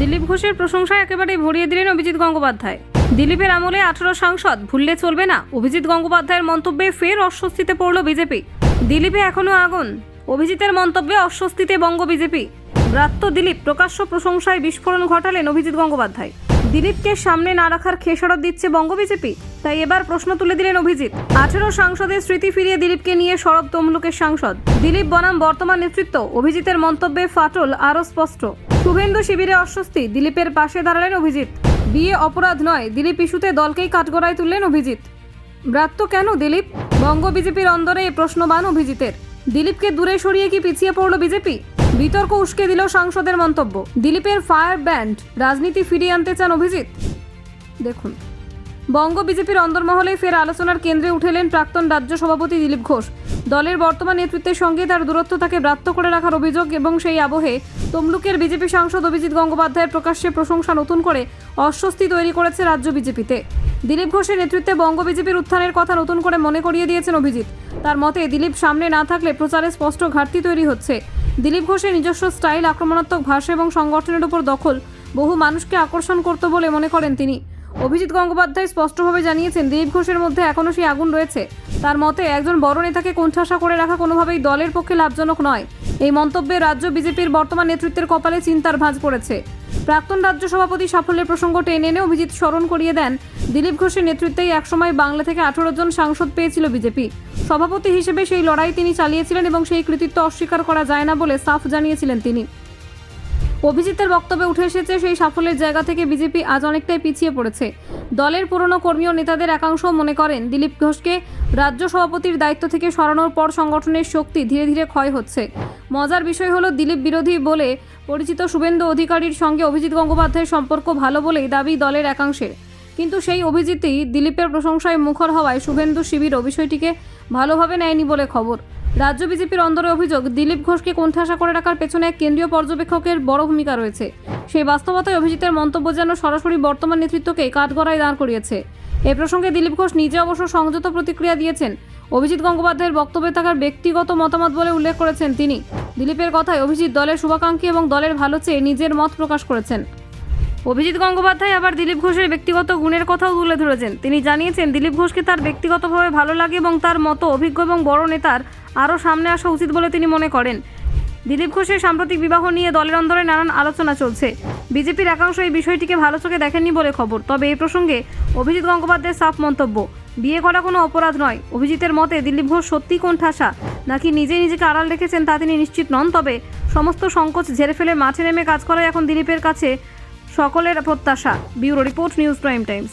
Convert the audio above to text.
দিলীপ ঘোষের প্রশংসায় একেবারেই ভরিয়ে দিলেন অভিজিৎ গঙ্গোপাধ্যায়। দিলীপের আমলে আঠারো সাংসদ, ভুললে চলবে না। অভিজিৎ গঙ্গোপাধ্যায়ের মন্তব্যে ফের অস্বস্তিতে পড়ল বিজেপি। দিলীপে এখনও আগুন। অভিজিতের মন্তব্যে অস্বস্তিতে বঙ্গ বিজেপি। ব্রাত্য দিলীপ প্রকাশ্য প্রশংসায় বিস্ফোরণ ঘটালেন অভিজিৎ গঙ্গোপাধ্যায়। দিলীপকে সামনে না রাখার খেসারত দিচ্ছে বঙ্গ বিজেপি। তাই এবার প্রশ্ন তুলে দিলেন অভিজিৎ। আঠেরো সাংসদের স্মৃতি ফিরিয়ে দিলীপকে নিয়ে সরব তমলুকের সাংসদ। দিলীপ বনাম বর্তমান নেতৃত্ব। অভিজিতের মন্তব্যে ফাটল আরও স্পষ্ট। শুভেন্দু শিবিরে অস্বস্তি। দিলীপের পাশে দাঁড়ালেন অভিজিৎ। বিয়ে অপরাধ নয়। দিলীপ ইস্যুতে দলকেই কাঠগড়ায় তুললেন অভিজিৎ। ব্রাত্য কেন দিলীপ? বঙ্গ বিজেপির অন্দরে এ প্রশ্নবান অভিজিতের। দিলীপকে দূরে সরিয়ে কি পিছিয়ে পড়ল বিজেপি? বিতর্ক উস্কে দিল সাংসদের মন্তব্য। দিলীপের ফায়ার ব্যান্ড, রাজনীতি ফিরিয়ে আনতে চান অভিজিৎ? দেখুন, বঙ্গ বিজেপির অন্দরমহলে ফের আলোচনার কেন্দ্রে উঠেলেন প্রাক্তন রাজ্য সভাপতি দিলীপ ঘোষ। দলের বর্তমান নেতৃত্বের সঙ্গে তার দূরত্ব তাকে ব্রাত্য করে রাখার অভিযোগ এবং সেই আবহে তমলুকের বিজেপি সাংসদ অভিজিৎ গঙ্গোপাধ্যায়ের প্রকাশ্যে প্রশংসা নতুন করে অস্বস্তি তৈরি করেছে রাজ্য বিজেপিতে। দিলীপ ঘোষের নেতৃত্বে বঙ্গ বিজেপির উত্থানের কথা নতুন করে মনে করিয়ে দিয়েছেন অভিজিৎ। তার মতে, দিলীপ সামনে না থাকলে প্রচারে স্পষ্ট ঘাটতি তৈরি হচ্ছে। দিলীপ ঘোষের নিজস্ব স্টাইল, আক্রমণাত্মক ভাষা এবং সংগঠনের উপর দখল। বহু মানুষকে আকর্ষণ করত বলে মনে করেন তিনি। অভিজিৎ গঙ্গোপাধ্যায় স্পষ্টভাবে জানিয়েছেন, দিলীপ ঘোষের মধ্যে এখনও সেই আগুন রয়েছে। তার মতে, একজন বড় নেতাকে কোণঠাসা করে রাখা কোনোভাবেই দলের পক্ষে লাভজনক নয়। এই মন্তব্যে রাজ্য বিজেপির বর্তমান নেতৃত্বের কপালে চিন্তার ভাঁজ পড়েছে। প্রাক্তন রাজ্য সভাপতি সাফল্যের প্রসঙ্গ টেনে এনে অভিজিৎ স্মরণ করিয়ে দেন। দিলীপ ঘোষের নেতৃত্বেই একসময় বাংলা থেকে আঠারো জন সাংসদ পেয়েছিল বিজেপি। সভাপতি হিসেবে সেই লড়াই তিনি চালিয়েছিলেন এবং সেই কৃতিত্ব অস্বীকার করা যায় না বলে সাফ জানিয়েছিলেন তিনি। অভিজিতের বক্তব্যে উঠে এসেছে সেই সাফল্যের জায়গা থেকে বিজেপি আজ অনেকটাই পিছিয়ে পড়েছে। দলের পুরনো কর্মী ও নেতাদের একাংশ মনে করেন, দিলীপ ঘোষকে রাজ্য সভাপতির দায়িত্ব থেকে সরানোর পর সংগঠনের শক্তি ধীরে ধীরে ক্ষয় হচ্ছে। মজার বিষয় হলো দিলীপ বিরোধী বলে পরিচিত শুভেন্দু অধিকারীর সঙ্গে অভিজিৎ গঙ্গোপাধ্যায়ের সম্পর্ক ভালো বলেই দাবি দলের একাংশের কিন্তু সেই অভিজিৎই দিলীপের প্রশংসায় মুখর হওয়ায় শুভেন্দু শিবিরও বিষয়টিকে ভালোভাবে নেয়নি বলে খবর। রাজ্য বিজেপির অন্দরে অভিযোগ, দিলীপ ঘোষকে কোণঠাসা করে রাখার পেছনে এক কেন্দ্রীয় পর্যবেক্ষকের বড় ভূমিকা রয়েছে। সেই বাস্তবতায় অভিজিতের মন্তব্য যেন সরাসরি বর্তমান নেতৃত্বকে কাঠগড়ায় দাঁড় করিয়েছে। এ প্রসঙ্গে দিলীপ ঘোষ নিজে অবশ্য সংযত প্রতিক্রিয়া দিয়েছেন। অভিজিৎ গঙ্গোপাধ্যায়ের বক্তব্যে থাকার ব্যক্তিগত মতামত বলে উল্লেখ করেছেন তিনি। দিলীপের কথায় অভিজিৎ দলের শুভাকাঙ্ক্ষী এবং দলের ভালো চেয়ে নিজের মত প্রকাশ করেছেন। অভিজিৎ গঙ্গোপাধ্যায় আবার দিলীপ ঘোষের ব্যক্তিগত গুণের কথাও তুলে ধরেছেন। তিনি জানিয়েছেন, দিলীপ ঘোষকে তার ব্যক্তিগতভাবে ভালো লাগে এবং তার মতো অভিজ্ঞ এবং বড় নেতার আরও সামনে আসা উচিত বলে তিনি মনে করেন। দিলীপ ঘোষের সাম্প্রতিক বিবাহ নিয়ে দলের অন্দরে নানান আলোচনা চলছে। বিজেপির একাংশ এই বিষয়টিকে ভালো চোখে দেখেননি বলে খবর। তবে এই প্রসঙ্গে অভিজিৎ গঙ্গোপাধ্যায়ের সাফ মন্তব্য, বিয়ে করা কোনো অপরাধ নয়। অভিজিতের মতে, দিলীপ ঘোষ সত্যি কোন ঠাসা নাকি নিজে নিজেকে আড়াল রেখেছেন তা তিনি নিশ্চিত নন, তবে সমস্ত সংকোচ ঝেড়ে ফেলে মাঠে নেমে কাজ করাই এখন দিলীপের কাছে সকলের প্রত্যাশা। Bureau report, news prime times.